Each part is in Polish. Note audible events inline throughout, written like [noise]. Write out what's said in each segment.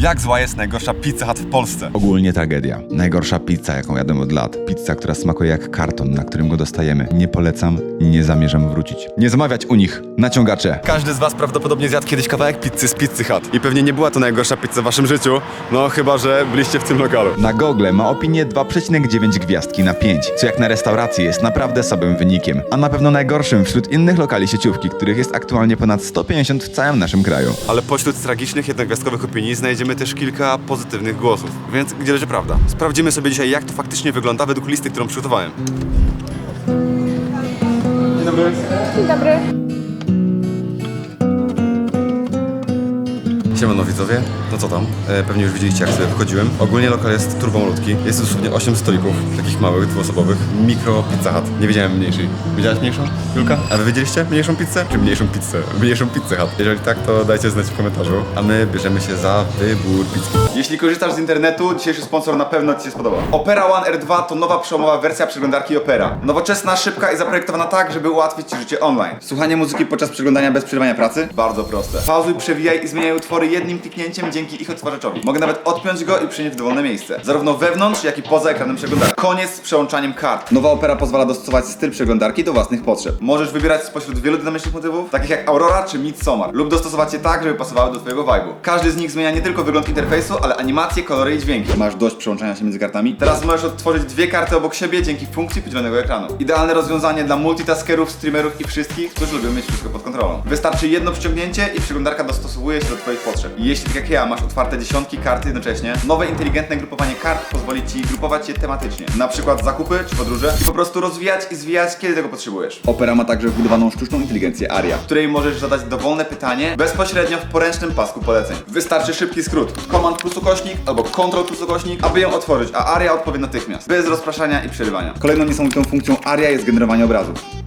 Jak zła jest najgorsza Pizza Hut w Polsce? Ogólnie tragedia. Najgorsza pizza, jaką jadłem od lat. Pizza, która smakuje jak karton, na którym go dostajemy. Nie polecam, nie zamierzam wrócić. Nie zamawiać u nich. Naciągacze. Każdy z was prawdopodobnie zjadł kiedyś kawałek pizzy z Pizzy Hut. I pewnie nie była to najgorsza pizza w waszym życiu, no chyba, że byliście w tym lokalu. Na Google ma opinię 2,9 gwiazdki na 5, co jak na restauracji jest naprawdę słabym wynikiem, a na pewno najgorszym wśród innych lokali sieciówki, których jest aktualnie ponad 150 w całym naszym kraju. Ale pośród tragicznych, jednogwiazdkowych opinii znajdziemy też kilka pozytywnych głosów. Więc gdzie leży prawda? Sprawdzimy sobie dzisiaj, jak to faktycznie wygląda według listy, którą przygotowałem. Dzień dobry. Dzień dobry. Siemano widzowie, no co tam? E, pewnie już widzieliście jak sobie wychodziłem. Ogólnie lokal jest turbomalutki. Jest dosłownie 8 stolików, takich małych, dwuosobowych. Mikro pizza hut. Nie wiedziałem mniejszej. Widziałaś mniejszą? Julka? A wy widzieliście mniejszą pizzę? Czy mniejszą pizzę? Mniejszą pizzę hut. Jeżeli tak, to dajcie znać w komentarzu. A my bierzemy się za wybór pizzy. Jeśli korzystasz z internetu, dzisiejszy sponsor na pewno Ci się spodoba. Opera One R2 to nowa przełomowa wersja przeglądarki Opera. Nowoczesna, szybka i zaprojektowana tak, żeby ułatwić Ci życie online. Słuchanie muzyki podczas przeglądania bez przerywania pracy? Bardzo proste. Pauzuj, przewijaj i zmieniaj utwory jednym kliknięciem dzięki ich odtwarzaczowi. Mogę nawet odpiąć go i przenieść w dowolne miejsce. Zarówno wewnątrz, jak i poza ekranem przeglądarki. Koniec z przełączaniem kart. Nowa Opera pozwala dostosować styl przeglądarki do własnych potrzeb. Możesz wybierać spośród wielu dynamicznych motywów, takich jak Aurora czy Midsommar, lub dostosować je tak, żeby pasowały do Twojego vibe'u. Każdy z nich zmienia nie tylko wygląd interfejsu, ale animacje, kolory i dźwięki. Masz dość przełączania się między kartami? Teraz możesz odtworzyć dwie karty obok siebie dzięki funkcji podzielonego ekranu. Idealne rozwiązanie dla multitaskerów, streamerów i wszystkich, którzy lubią mieć wszystko pod kontrolą. Wystarczy jedno przyciągnięcie i przeglądarka dostosowuje się do Twoich potrzeb. Jeśli tak jak ja masz otwarte dziesiątki kart jednocześnie, nowe inteligentne grupowanie kart pozwoli Ci grupować je tematycznie. Na przykład zakupy czy podróże i po prostu rozwijać i zwijać, kiedy tego potrzebujesz. Opera ma także wbudowaną sztuczną inteligencję ARIA, której możesz zadać dowolne pytanie bezpośrednio w poręcznym pasku poleceń. Wystarczy szybki skrót. Command plus ukośnik albo Control plus ukośnik, aby ją otworzyć, a ARIA odpowie natychmiast. Bez rozpraszania i przerywania. Kolejną niesamowitą funkcją ARIA jest generowanie obrazów.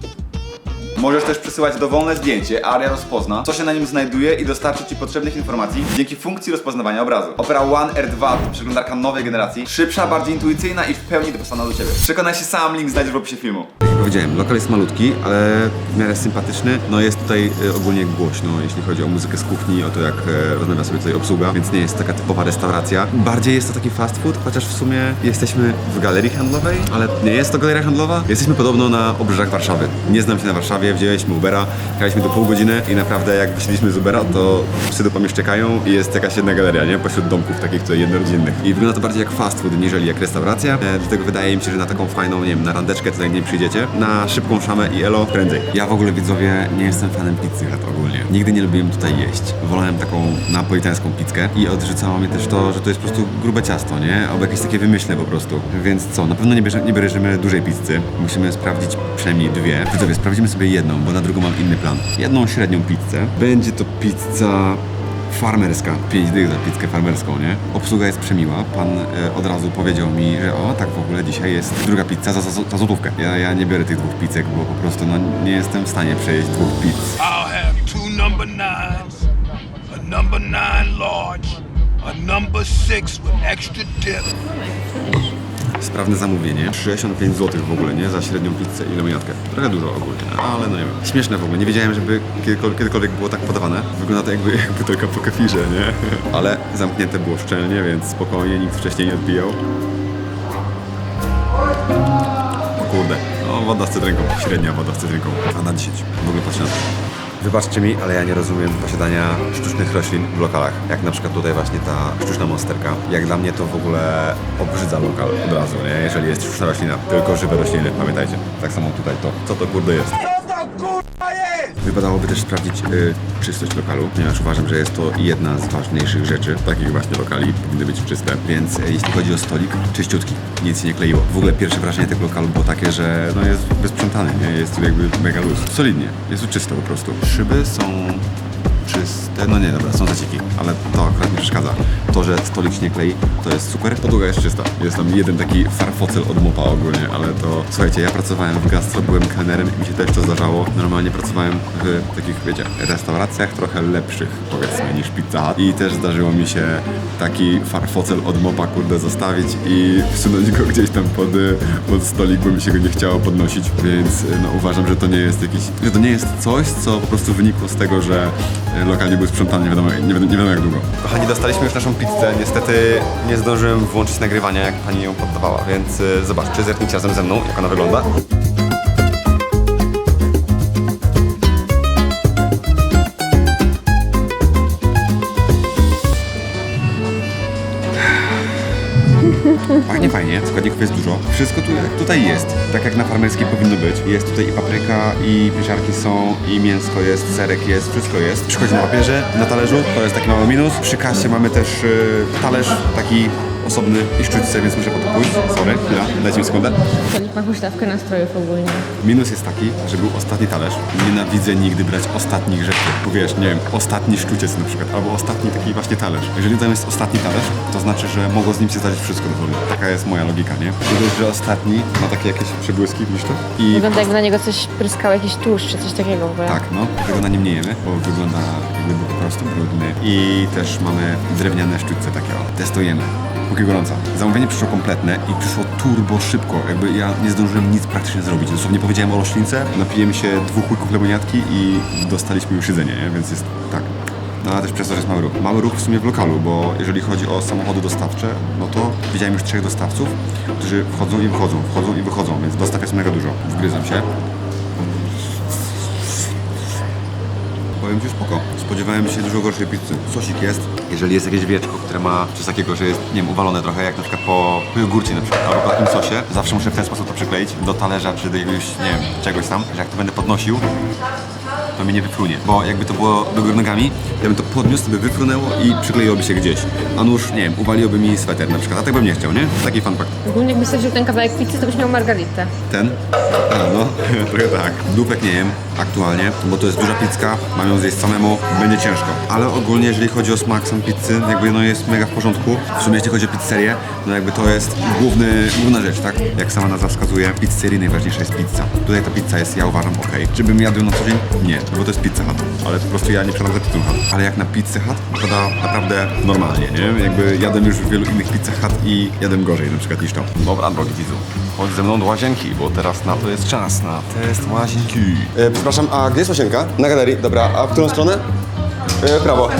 Możesz też przesyłać dowolne zdjęcie, a ARIA rozpozna, co się na nim znajduje i dostarczy Ci potrzebnych informacji dzięki funkcji rozpoznawania obrazu. Opera One R2 to przeglądarka nowej generacji, szybsza, bardziej intuicyjna i w pełni dopasowana do Ciebie. Przekonaj się sam, link znajdziesz w opisie filmu. Jak powiedziałem, lokal jest malutki, ale w miarę sympatyczny. No jest tutaj e, ogólnie głośno, jeśli chodzi o muzykę z kuchni, o to jak e, rozmawia sobie tutaj obsługa, więc nie jest taka typowa restauracja. Bardziej jest to taki fast food, chociaż w sumie jesteśmy w galerii handlowej, ale nie jest to galeria handlowa. Jesteśmy podobno na obrzeżach Warszawy. Nie znam się na Warszawie, wzięliśmy Ubera, jechaliśmy tu pół godziny i naprawdę jak wysiedliśmy z Ubera, to psy do mnie czekają i jest jakaś jedna galeria, nie? Pośród domków takich tutaj jednorodzinnych. I wygląda to bardziej jak fast food, niżeli jak restauracja. E, dlatego wydaje mi się, że na taką fajną, nie wiem, na randeczkę tutaj nie przyjdziecie. Na szybką szamę i elo prędzej. Ja w ogóle widzowie nie jestem fanem pizzy Hut ogólnie. Nigdy nie lubiłem tutaj jeść. Wolałem taką napolitańską pizzkę i odrzucało mnie też to, że to jest po prostu grube ciasto, nie? Albo jakieś takie wymyślne po prostu. Więc co, na pewno nie, bierze, nie bierzemy dużej pizzy. Musimy sprawdzić przynajmniej dwie. Widzowie, sprawdzimy sobie jedną, bo na drugą mam inny plan. Jedną średnią pizzę. Będzie to pizza farmerska. 5 dych za pizzkę farmerską, nie? Obsługa jest przemiła. Pan e, od razu powiedział mi, że o, tak w ogóle dzisiaj jest druga pizza za, za, za złotówkę. Ja, ja nie biorę tych dwóch pizzek, bo po prostu no, nie jestem w stanie przejeść dwóch pizz. I'll have two number nines, a number nine large, a number six with extra dip. Sprawne zamówienie. 65 zł w ogóle, nie? Za średnią pizzę i lemoniatkę. Trochę dużo ogólnie, ale no nie wiem. Śmieszne w ogóle. Nie wiedziałem, żeby kiedykolwiek, kiedykolwiek było tak podawane. Wygląda to jakby [laughs] jak butelka po kefirze, nie? [laughs] Ale zamknięte było szczelnie, więc spokojnie, nikt wcześniej nie odbijał. O kurde. No, woda z cytrynką. Średnia woda z cytrynką. 2 na 10. W ogóle na to. Wybaczcie mi, ale ja nie rozumiem posiadania sztucznych roślin w lokalach. Jak na przykład tutaj właśnie ta sztuczna monsterka. Jak dla mnie to w ogóle obrzydza lokal od razu, nie? Jeżeli jest sztuczna roślina. Tylko żywe rośliny, pamiętajcie. Tak samo tutaj to. Co to kurde jest? Wypadałoby też sprawdzić y, czystość lokalu, ponieważ uważam, że jest to jedna z ważniejszych rzeczy takich właśnie lokali. Powinny być czyste. Więc e, jeśli chodzi o stolik, czyściutki. Nic się nie kleiło. W ogóle pierwsze wrażenie tego lokalu było takie, że no jest wysprzątany, nie? Jest tu jakby mega luz. Solidnie. Jest tu czysto po prostu. Szyby są czyste, no nie, dobra, są zacieki, ale to akurat nie przeszkadza. To, że stolik się nie klei, to jest super. Podłoga jest czysta. Jest tam jeden taki farfocel od mopa ogólnie, ale to... Słuchajcie, ja pracowałem w gastro, byłem kelnerem i mi się też to zdarzało. Normalnie pracowałem w takich, wiecie, restauracjach trochę lepszych, powiedzmy, niż Pizza. I też zdarzyło mi się taki farfocel od mopa, kurde, zostawić i wsunąć go gdzieś tam pod, pod stolik, bo mi się go nie chciało podnosić, więc no, uważam, że to nie jest jakiś... że to nie jest coś, co po prostu wynikło z tego, że e, lokal nie był sprzątany nie wiadomo, nie wiadomo, nie wiadomo jak długo. Kochani, dostaliśmy już naszą pizzę. Niestety nie zdążyłem włączyć nagrywania, jak pani ją poddawała, więc y, zobaczcie, zerknijcie razem ze mną, jak ona wygląda. Pachnie fajnie, składników jest dużo. Wszystko tu, tutaj jest, tak jak na farmerskiej powinno być. Jest tutaj i papryka, i pieczarki są, i mięsko jest, serek jest, wszystko jest. Przychodzi na papierze, na talerzu, to jest taki mały minus. Przy kasie mamy też y, talerz taki osobny i sztućce, więc muszę po to pójść. Sorry, chwila, dajcie mi sekundę. Filip ma huśtawkę nastrojów ogólnie. Minus jest taki, że był ostatni talerz. Nienawidzę nigdy brać ostatnich rzeczy. Bo wiesz, nie wiem, ostatni sztuciec na przykład, albo ostatni taki właśnie talerz. Jeżeli tam jest ostatni talerz, to znaczy, że mogło z nim się zdarzyć wszystko dosłownie. Taka jest moja logika, nie? Tylko, że ostatni ma takie jakieś przebłyski, to? I Wygląda jakby na niego coś pryskał, jakiś tłuszcz czy coś takiego w ogóle. tak, no, tego na nim nie jemy, bo wygląda jakby był po prostu brudny. I też mamy drewniane sztućce takie, o. Testujemy. Póki gorąca. Zamówienie przyszło kompletne i przyszło turbo szybko. Jakby ja nie zdążyłem nic praktycznie zrobić. Dosłownie powiedziałem o roślince, napijemy się dwóch łyków lemoniatki i dostaliśmy już jedzenie, nie? więc jest tak. No ale też przez to, że jest mały ruch. Mały ruch w sumie w lokalu, bo jeżeli chodzi o samochody dostawcze, no to widziałem już trzech dostawców, którzy wchodzą i wychodzą, wchodzą i wychodzą, więc dostaw jest mega dużo. Wgryzam się. Powiem Ci spoko. Spodziewałem się dużo gorszej pizzy. Sosik jest. Jeżeli jest jakieś wieczko, które ma coś takiego, że jest, nie wiem, uwalone trochę, jak na przykład po, jogurcie na przykład, albo po takim sosie, zawsze muszę w ten sposób to przykleić do talerza, czy do jakiegoś, nie wiem, czegoś tam, że jak to będę podnosił, to mi nie wyfrunie. Bo jakby to było do góry nogami, ja bym to podniósł, to by wyfrunęło i przykleiłoby się gdzieś. A nuż, nie wiem, uwaliłoby mi sweter na przykład, a tak bym nie chciał, nie? Taki fun fact. Ogólnie jakbyś sobie wziął ten kawałek pizzy, to byś miał margaritę. Ten? A, no, [laughs] trochę tak. Dupek nie jem aktualnie, bo to jest duża pizzka, mam ją zjeść samemu, będzie ciężko. Ale ogólnie, jeżeli chodzi o smak sam pizzy, jakby no jest mega w porządku. W sumie jeśli chodzi o pizzerię, no jakby to jest główny, główna rzecz, tak? Jak sama nazwa wskazuje, w pizzerii najważniejsza jest pizza. Tutaj ta pizza jest, ja uważam, ok. Czy bym jadł ją na co dzień? Nie, bo to jest Pizza Hut. Ale po prostu ja nie za Pizza Hut. Ale jak na Pizza Hut, wypada naprawdę normalnie, nie? Jakby jadłem już w wielu innych Pizza Hut i jadłem gorzej na przykład niż to. Dobra, drogi widzu. Chodź ze mną do łazienki, bo teraz na to jest czas, na test łazienki. E, przepraszam, a gdzie jest łazienka? Na galerii, dobra. A w którą stronę? E, prawo.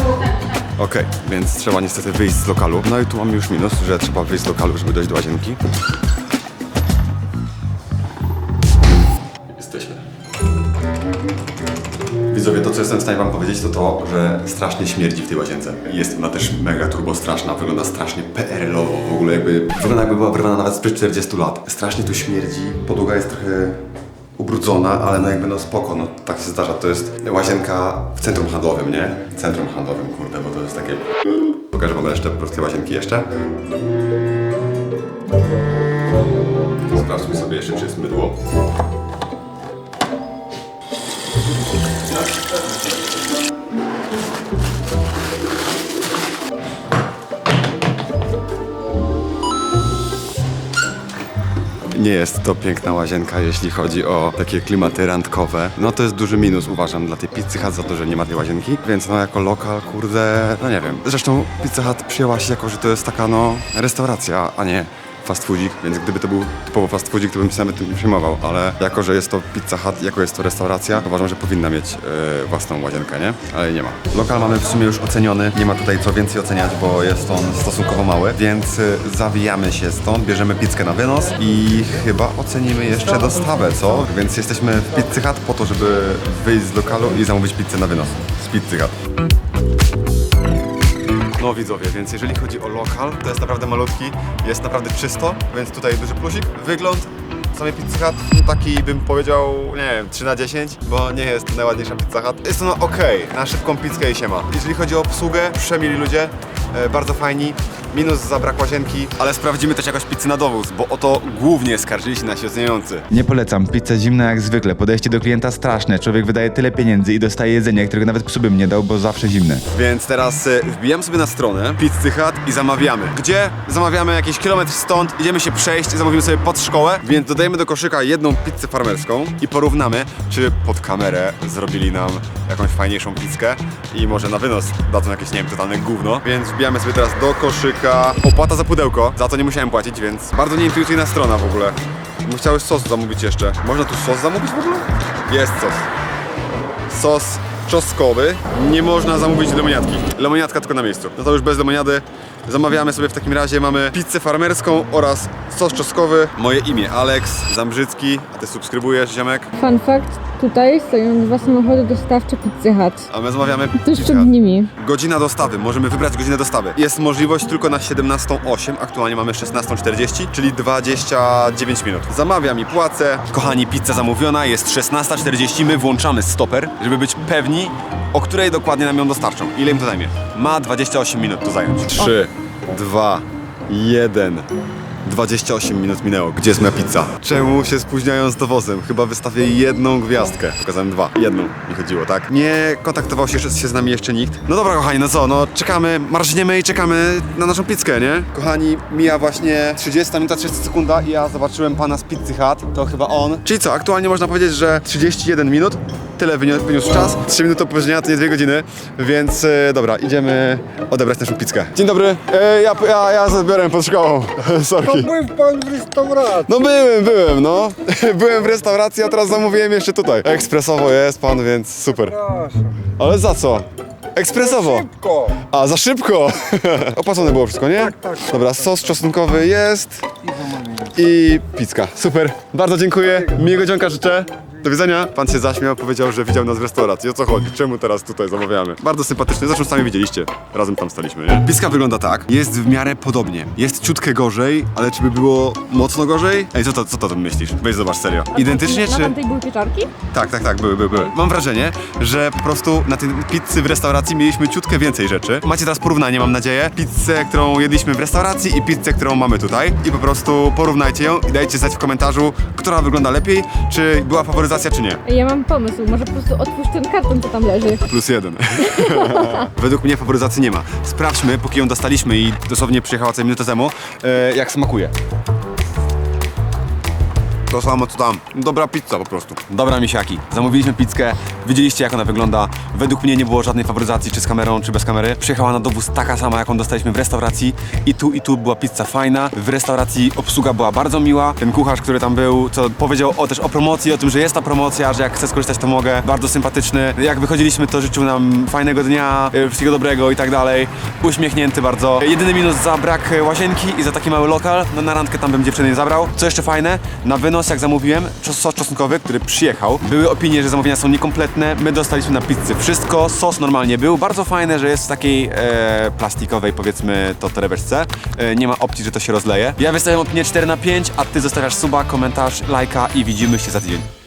Okej, więc trzeba niestety wyjść z lokalu. No i tu mamy już minus, że trzeba wyjść z lokalu, żeby dojść do łazienki. Widzowie, to co jestem w stanie wam powiedzieć, to to, że strasznie śmierdzi w tej łazience. Jest ona też mega turbo straszna, wygląda strasznie PRL-owo, w ogóle jakby, wygląda jakby była wyrwana nawet sprzed 40 lat. Strasznie tu śmierdzi, podłoga jest trochę ubrudzona, ale no jakby no spoko, no tak się zdarza, to jest łazienka w centrum handlowym, nie? Centrum handlowym, kurde, bo to jest takie... Pokażę wam resztę po prostu łazienki jeszcze. Sprawdźmy sobie jeszcze, czy jest mydło. Nie jest to piękna łazienka, jeśli chodzi o takie klimaty randkowe. No to jest duży minus, uważam, dla tej Pizzy Hut za to, że nie ma tej łazienki. Więc no jako lokal, kurde, no nie wiem. Zresztą Pizza Hut przyjęła się jako, że to jest taka no restauracja, a nie fast foodzik, więc gdyby to był typowo fast foodzik, to bym się nawet tym przejmował, ale jako, że jest to Pizza Hut, jako jest to restauracja, uważam, że powinna mieć e, własną łazienkę, nie? Ale nie ma. Lokal mamy w sumie już oceniony, nie ma tutaj co więcej oceniać, bo jest on stosunkowo mały, więc e, zawijamy się stąd, bierzemy pizzkę na wynos i chyba ocenimy jeszcze dostawę, co? Więc jesteśmy w Pizzy Hut po to, żeby wyjść z lokalu i zamówić pizzę na wynos z Pizzy Hut. No widzowie, więc jeżeli chodzi o lokal, to jest naprawdę malutki, jest naprawdę czysto, więc tutaj duży plusik. Wygląd samej Pizza Hut, taki bym powiedział, nie wiem, 3 na 10, bo nie jest najładniejsza Pizza Hut. Jest ona ok, na szybką pizzkę i się ma. Jeżeli chodzi o obsługę, przemili ludzie, e, bardzo fajni. Minus za brak łazienki, ale sprawdzimy też jakoś pizzy na dowóz, bo o to głównie skarżyli się nasi oceniający. Nie polecam, pizza zimna jak zwykle, podejście do klienta straszne, człowiek wydaje tyle pieniędzy i dostaje jedzenie, którego nawet psu bym nie dał, bo zawsze zimne. Więc teraz e, wbijamy sobie na stronę Pizzy Hut i zamawiamy. Gdzie? Zamawiamy jakiś kilometr stąd, idziemy się przejść, zamówimy sobie pod szkołę, więc dodajemy do koszyka jedną pizzę farmerską i porównamy, czy pod kamerę zrobili nam jakąś fajniejszą pizzkę i może na wynos dadzą jakieś, nie wiem, totalne gówno. Więc wbijamy sobie teraz do koszyka opłata za pudełko, za to nie musiałem płacić, więc bardzo nieintuicyjna strona w ogóle. Bym chciał sos zamówić jeszcze. Można tu sos zamówić w ogóle? Jest sos sos czosnkowy. Nie można zamówić lemoniatki. Lemoniatka tylko na miejscu. No to już bez lemoniady Zamawiamy sobie w takim razie, mamy pizzę farmerską oraz sos czosnkowy. Moje imię Alex Zambrzycki, a ty subskrybujesz, ziomek? Fun fact, tutaj stoją dwa samochody dostawcze Pizzy Hut. A my zamawiamy Tuż Pizza przed Hut. nimi. Godzina dostawy, możemy wybrać godzinę dostawy. Jest możliwość tylko na 17.08, aktualnie mamy 16.40, czyli 29 minut. Zamawiam i płacę. Kochani, pizza zamówiona, jest 16.40, my włączamy stoper, żeby być pewni, o której dokładnie nam ją dostarczą. Ile im to zajmie? Ma 28 minut to zająć. 3, 2, 1... 28 minut minęło. Gdzie jest moja pizza? Czemu się spóźniają z dowozem? Chyba wystawię jedną gwiazdkę. Pokazałem dwa. Jedną mi chodziło, tak? Nie kontaktował się, się z nami jeszcze nikt. No dobra, kochani, no co? No czekamy, marżniemy i czekamy na naszą pizzkę, nie? Kochani, mija właśnie 30 minuta, 30 sekunda i ja zobaczyłem pana z Pizzy Hut. To chyba on. Czyli co? Aktualnie można powiedzieć, że 31 minut. Tyle wyniósł, wyniósł czas. 3 minuty opóźnienia to nie 2 godziny. Więc e, dobra, idziemy odebrać naszą pizzkę. Dzień dobry. E, ja, ja, ja zabiorę pod szkołą. [laughs] Sorry. Był pan w restauracji. No byłem, byłem, no. [laughs] Byłem w restauracji, a teraz zamówiłem jeszcze tutaj. Ekspresowo jest pan, więc super. Proszę. Ale za co? Ekspresowo. Szybko. A, za szybko. [laughs] Opłacone było wszystko, nie? Tak, tak. Dobra, sos czosnkowy jest I zamówienie. i pizka. Super. Bardzo dziękuję. Miłego dzionka życzę. Do widzenia. Pan się zaśmiał, powiedział, że widział nas w restauracji. O co chodzi? Czemu teraz tutaj zamawiamy? Bardzo sympatyczny. Zresztą sami widzieliście. Razem tam staliśmy, nie? Pizka wygląda tak. Jest w miarę podobnie. Jest ciutkę gorzej, ale czy by było mocno gorzej? Ej, co to, co to tam myślisz? Weź zobacz, serio. Identycznie, czy... tamtej były pieczarki? Tak, tak, tak, były, były, były. Mam wrażenie, że po prostu na tej pizzy w restauracji mieliśmy ciutkę więcej rzeczy. Macie teraz porównanie, mam nadzieję. Pizzę, którą jedliśmy w restauracji i pizzę, którą mamy tutaj. I po prostu porównajcie ją i dajcie znać w komentarzu, która wygląda lepiej, czy była faworyzacja, czy nie. Ja mam pomysł, może po prostu otwórz ten karton, co tam leży. Plus jeden. [laughs] Według mnie faworyzacji nie ma. Sprawdźmy, póki ją dostaliśmy i dosłownie przyjechała co minutę temu, e, jak smakuje. To samo co tam. Dobra pizza po prostu. Dobra misiaki. Zamówiliśmy pizzkę. Widzieliście jak ona wygląda. Według mnie nie było żadnej faworyzacji, czy z kamerą, czy bez kamery. Przyjechała na dowóz taka sama, jaką dostaliśmy w restauracji. I tu, i tu była pizza fajna. W restauracji obsługa była bardzo miła. Ten kucharz, który tam był, co powiedział o, też o promocji, o tym, że jest ta promocja, że jak chcę skorzystać, to mogę. Bardzo sympatyczny. Jak wychodziliśmy, to życzył nam fajnego dnia, e, wszystkiego dobrego i tak dalej. Uśmiechnięty bardzo. Jedyny minus za brak łazienki i za taki mały lokal. No na randkę tam bym dziewczyny nie zabrał. Co jeszcze fajne, na wynos jak zamówiłem sos czosnkowy, który przyjechał, były opinie, że zamówienia są niekompletne. My dostaliśmy na pizzy wszystko. Sos normalnie był. Bardzo fajne, że jest w takiej e, plastikowej, powiedzmy, to torebeczce. E, nie ma opcji, że to się rozleje. Ja wystawiam opinię 4 na 5, a ty zostawiasz suba, komentarz, lajka i widzimy się za tydzień.